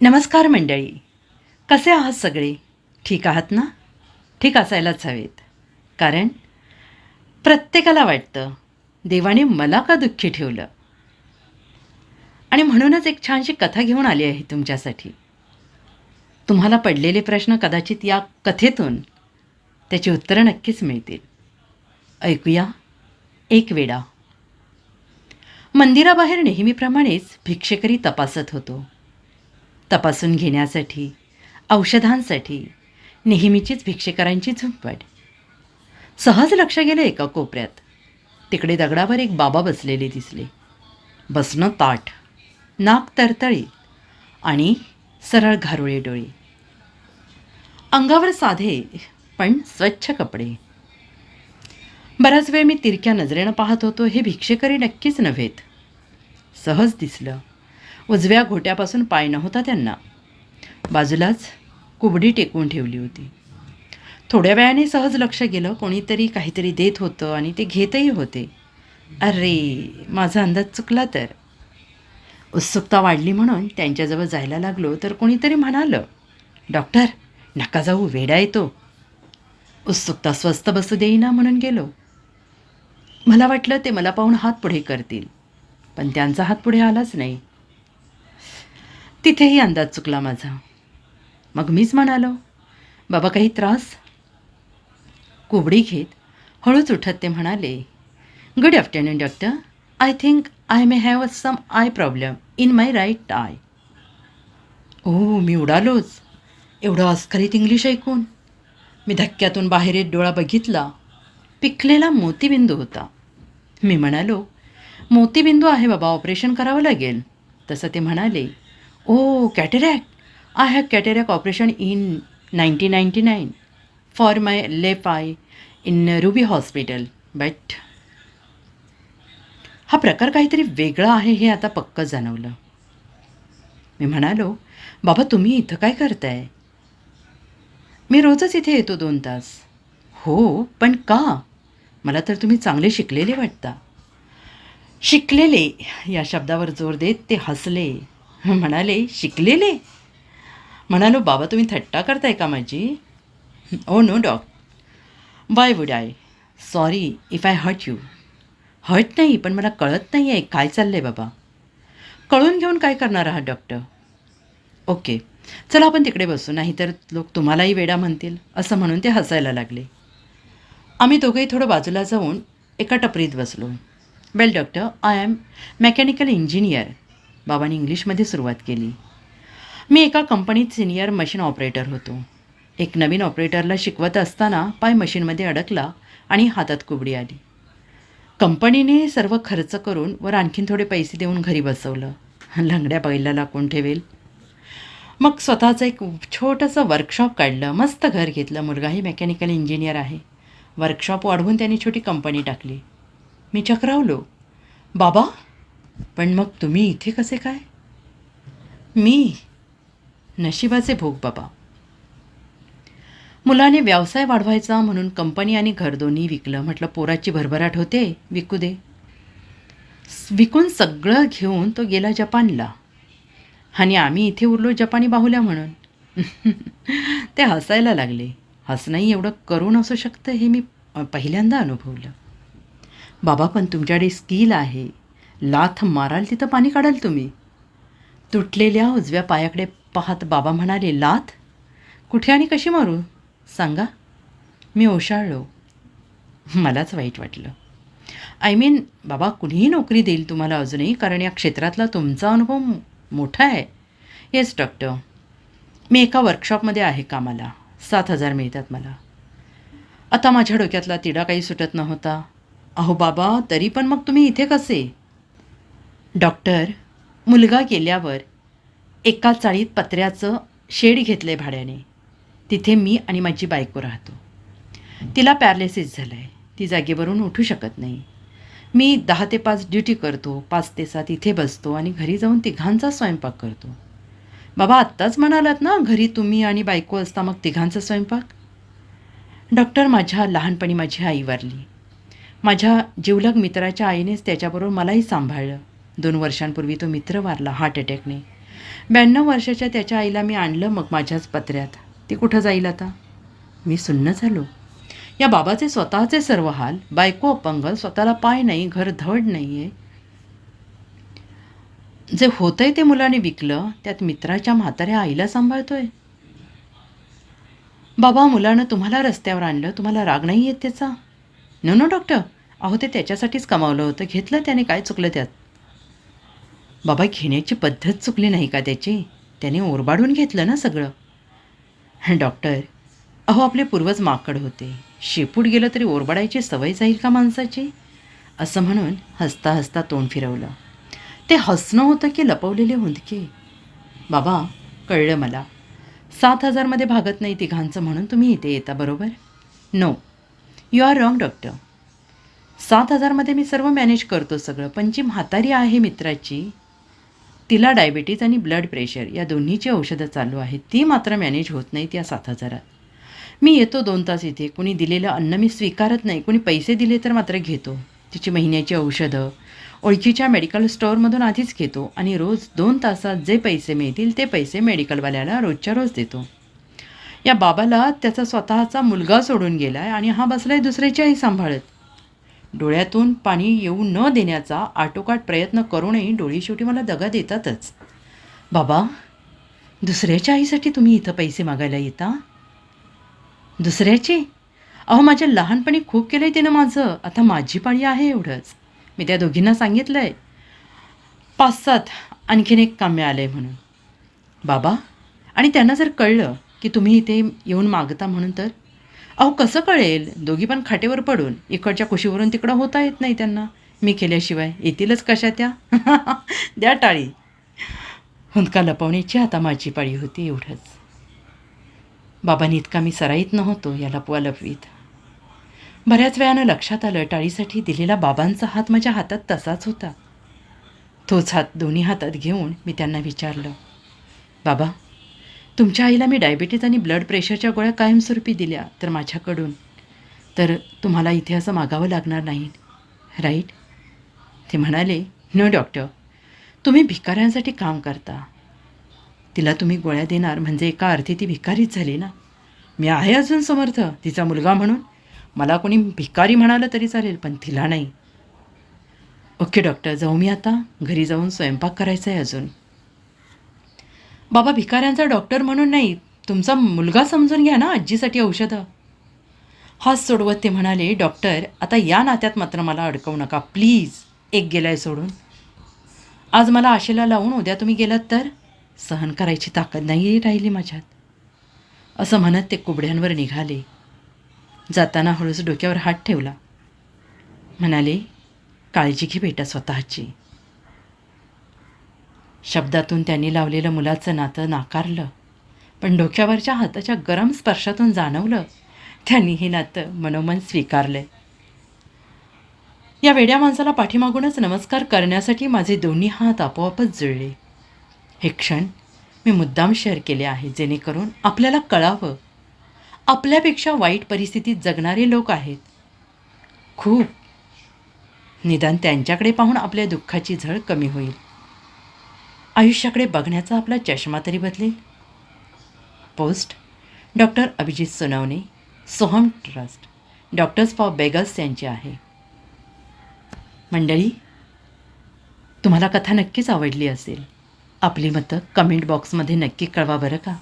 नमस्कार मंडळी. कसे आहात सगळे? ठीक आहात ना? ठीक असायलाच हवेत. कारण प्रत्येकाला वाटतं देवाने मला का दुःखी ठेवलं? आणि म्हणूनच एक छानशी कथा घेऊन आली आहे तुमच्यासाठी. तुम्हाला पडलेले प्रश्न कदाचित या कथेतून त्याची उत्तरं नक्कीच मिळतील. ऐकूया एक वेळा मंदिराबाहेर नेहमीप्रमाणेच भिक्षेकरी तपासत होतो. तपासून घेण्यासाठी औषधांसाठी नेहमीचीच भिक्षेकरांची झुंपट सहज लक्ष गेलं एका कोपऱ्यात. तिकडे दगडावर एक बाबा बसलेले दिसले. बसणं ताठ नाक तरतळी आणि सरळ घारोळे डोळे. अंगावर साधे पण स्वच्छ कपडे. बराच वेळ मी तिरक्या नजरेनं पाहत होतो हे भिक्षेकरी नक्कीच नव्हेत. सहज दिसलं. उजव्या घोट्यापासून पाय नव्हता त्यांना. बाजूलाच कुबडी टेकवून ठेवली होती. थोड्या वेळाने सहज लक्ष गेलं कोणीतरी काहीतरी देत होतं आणि ते घेतही होते. अरे माझा अंदाज चुकला तर. उत्सुकता वाढली म्हणून त्यांच्याजवळ जायला लागलो तर कोणीतरी म्हणालं डॉक्टर नका जाऊ वेडा येतो. उत्सुकता स्वस्त बसू देईना म्हणून गेलो. मला वाटलं ते मला पाहून हात पुढे करतील पण त्यांचा हात पुढे आलाच नाही. तिथेही अंदाज चुकला माझा. मग मीच म्हणालो बाबा काही त्रास? कुबडी घेत. हळूच उठत ते म्हणाले. Good afternoon doctor I think I may have some eye problem in my right eye ओ मी उडालोच. एवढं अस्खलित इंग्लिश ऐकून. मी धक्क्यातून बाहेर येत डोळा बघितला. पिकलेला मोतीबिंदू होता. मी म्हणालो मोतीबिंदू आहे बाबा ऑपरेशन करावं लागेल. तसं ते म्हणाले. ओ cataract I have cataract operation in nineteen ninety nine for my left eye in Ruby hospital but हा प्रकार काहीतरी वेगळा आहे हे आता पक्क जाणवलं. मी म्हणालो बाबा तुम्ही इथं काय करताय? मी रोजच इथे येतो दोन तास. हो पण का? मला तर तुम्ही चांगले शिकलेले वाटता. शिकलेले या शब्दावर जोर देत ते हसले. म्हणाले शिकलेले. म्हणालो बाबा तुम्ही थट्टा करताय का माझी? ओ no dog by would I sorry if I hurt you hurt नाही पण मला कळत नाही आहे. काय चाललं आहे बाबा? कळून घेऊन काय करणार आहात डॉक्टर ओके चला आपण तिकडे बसू. नाहीतर लोक तुम्हालाही वेडा म्हणतील. असं म्हणून ते हसायला लागले. आम्ही दोघंही थोडं बाजूला जाऊन एका टपरीत बसलो. Well doctor I am mechanical engineer बाबांनी इंग्लिशमध्ये सुरुवात केली. मी एका कंपनीत सिनियर मशीन ऑपरेटर होतो. एक नवीन ऑपरेटरला शिकवत असताना पाय मशीनमध्ये अडकला आणि हातात कुबडी आली. कंपनीने सर्व खर्च करून वर आणखीन थोडे पैसे देऊन घरी बसवलं. लंगड्या बैलाला कोण ठेवेल. मग स्वतःचं एक छोटंसं वर्कशॉप काढलं. मस्त घर घेतलं. मुलगाही मेकॅनिकल इंजिनियर आहे. वर्कशॉप वाढवून त्यांनी छोटी कंपनी टाकली. मी चक्रावलो. बाबा पण मग तुम्ही इथे कसे काय? मी नशिबाचे भोग बाबा. मुलाने व्यवसाय वाढवायचा म्हणून कंपनी आणि घर दोन्ही विकलं. म्हटलं पोराची भरभराट होते विकू दे. विकून सगळं घेऊन तो गेला जपानला. आणि आम्ही इथे उरलो जपानी बाहुल्या म्हणून. ते हसायला लागले. हसणंही एवढं करून असू शकतं हे मी पहिल्यांदा अनुभवलं. बाबा पण तुमच्याकडे स्किल आहे. लाथ माराल तिथं पाणी काढाल तुम्ही. तुटलेल्या उजव्या पायाकडे पाहत बाबा म्हणाले लाथ? कुठे आणि कशी मारू? सांगा. मी ओशाळलो. मलाच वाईट वाटलं. आय मीन बाबा कुणीही नोकरी देईल तुम्हाला अजूनही कारण या क्षेत्रातला तुमचा अनुभव मोठा आहे. येस डॉक्टर मी एका वर्कशॉपमध्ये आहे कामाला. सात हजार मिळतात मला. आता माझ्या डोक्यातला तिडा काही सुटत नव्हता. अहो बाबा तरी पण मग तुम्ही इथे कसे? डॉक्टर मुलगा गेल्यावर एका चाळीत पत्र्याचं शेड घेतलं आहे भाड्याने. तिथे मी आणि माझी बायको राहतो. तिला पॅरालिसिस झालं आहे ती जागेवरून उठू शकत नाही. मी दहा ते पाच ड्युटी करतो पाच ते सात इथे बसतो आणि घरी जाऊन तिघांचा स्वयंपाक करतो. बाबा आत्ताच म्हणालात ना घरी तुम्ही आणि बायको असता मग तिघांचा स्वयंपाक? डॉक्टर माझ्या लहानपणी माझी आई वारली. माझ्या जिवलग मित्राच्या आईनेच त्याच्याबरोबर मलाही सांभाळलं. दोन वर्षांपूर्वी तो मित्र वारला हार्ट अटॅकने ब्याण्णव वर्षाच्या त्याच्या आईला मी आणलं मग माझ्याच पत्र्यात. ती कुठं जाईल आता? मी सुन्न झालो. या बाबाचे स्वतःचे सर्व हाल बायको अपंग स्वतःला पाय नाही घर धड नाही आहे जे होतंय ते मुलाने विकलं त्यात मित्राच्या म्हाताऱ्या आईला सांभाळतोय. बाबा मुलानं तुम्हाला रस्त्यावर आणलं तुम्हाला राग नाही येत त्याचा? नो नो डॉक्टर अहो ते त्याच्यासाठीच कमावलं होतं. घेतलं त्याने काय चुकलं त्यात? बाबा घेण्याची पद्धत चुकली नाही का त्याची? त्याने ओरबाडून घेतलं ना सगळं. डॉक्टर अहो आपले पूर्वज माकड होते. शेपूट गेलं तरी ओरबाडायची सवय जाईल का माणसाची? असं म्हणून हसता हसता तोंड फिरवलं. ते हसणं होतं की लपवलेले हुंदके? बाबा कळलं मला. सात हजारमध्ये भागत नाही तिघांचं म्हणून तुम्ही इथे येता बरोबर? No you are wrong doctor सात हजारमध्ये मी सर्व मॅनेज करतो सगळं पण जी म्हातारी आहे मित्राची तिला डायबिटीज आणि ब्लड प्रेशर या दोन्हीची औषधं चालू आहेत. ती मात्र मॅनेज होत नाहीत या सात हजारात. मी येतो दोन तास इथे. कुणी दिलेलं अन्न मी स्वीकारत नाही. कुणी पैसे दिले तर मात्र घेतो. तिची महिन्याची औषधं. ओळखीच्या मेडिकल स्टोअरमधून आधीच घेतो आणि रोज दोन तासात जे पैसे मिळतील ते पैसे मेडिकलवाल्याला रोजच्या रोज देतो. या बाबाला त्याचा स्वतःचा मुलगा सोडून गेला आहे आणि हा बसलाय दुसऱ्याची आई सांभाळत. डोळ्यातून पाणी येऊ न देण्याचा आटोकाट प्रयत्न करूनही डोळी शेवटी मला दगा देतातच. बाबा दुसऱ्याच्या आईसाठी तुम्ही इथं पैसे मागायला येता? दुसऱ्याची? अहो माझ्या लहानपणी खूप केलं आहे तिनं माझं. आता माझी पाळी आहे एवढंच. मी त्या दोघींना सांगितलं आहे पाच सात आणखीन एक काम मिळालं आहे म्हणून. बाबा आणि त्यांना जर कळलं की तुम्ही इथे येऊन मागता म्हणून तर? अहो कसं कळेल? दोघी पण खाटेवर पडून इकडच्या कुशीवरून तिकडं होता येत नाही त्यांना. मी केल्याशिवाय येतीलच कशा त्या? द्या टाळी. हुंदका लपवण्याची आता माझी पाळी होती एवढंच. बाबांनी इतका मी सराईत नव्हतो या लपवा लपवीत. बऱ्याच वेळानं लक्षात आलं टाळीसाठी दिलेला बाबांचा हात माझ्या हातात तसाच होता. तोच हात दोन्ही हातात घेऊन मी त्यांना विचारलं बाबा तुमच्या आईला मी डायबिटीज आणि ब्लड प्रेशरच्या गोळ्या कायमस्वरूपी दिल्या तर माझ्याकडून. तर तुम्हाला इथे असं मागावं लागणार नाही. राईट ते म्हणाले नो डॉक्टर तुम्ही भिकाऱ्यांसाठी काम करता. तिला तुम्ही गोळ्या देणार म्हणजे एका अर्थी ती भिकारीच झाली ना. मी आहे अजून समर्थ तिचा मुलगा म्हणून. मला कोणी भिकारी म्हणालं तरी चालेल पण तिला नाही. ओके डॉक्टर जाऊ मी आता. घरी जाऊन स्वयंपाक करायचा आहे अजून. बाबा भिकाऱ्यांचा डॉक्टर म्हणून नाही तुमचा मुलगा समजून घ्या ना आजीसाठी औषधं. हाच सोडवत ते म्हणाले डॉक्टर आता या नात्यात मात्र मला अडकवू नका प्लीज एक गेलाय सोडून. आज मला आशेला लावून उद्या तुम्ही गेलात तर? सहन करायची ताकद नाही राहिली माझ्यात. असं म्हणत ते कुबड्यांवर निघाले. जाताना हळूच डोक्यावर हात ठेवला. म्हणाले काळजी घे बेटा स्वतःची. शब्दातून त्यांनी लावलेलं मुलाचं नातं नाकारलं. पण डोक्यावरच्या हाताच्या गरम स्पर्शातून जाणवलं त्यांनी हे नातं मनोमन स्वीकारलं या वेड्या माणसाला पाठीमागूनच नमस्कार करण्यासाठी माझे दोन्ही हात आपोआपच जुळले. हे क्षण मी मुद्दाम शेअर केले आहे जेणेकरून आपल्याला कळावं. आपल्यापेक्षा वाईट परिस्थितीत जगणारे लोक आहेत. खूप. निदान त्यांच्याकडे पाहून आपल्या दुःखाची झळ कमी होईल. आयुष्याकडे बघण्याचा आपला चष्मा तरी बदलेल. Post. Doctor Abhijit Sonawane Soham trust. Doctors for beggars यांची आहे. मंडळी तुम्हाला कथा नक्कीच आवडली असेल. आपली मतं कमेंट बॉक्समध्ये नक्की कळवा बरं का?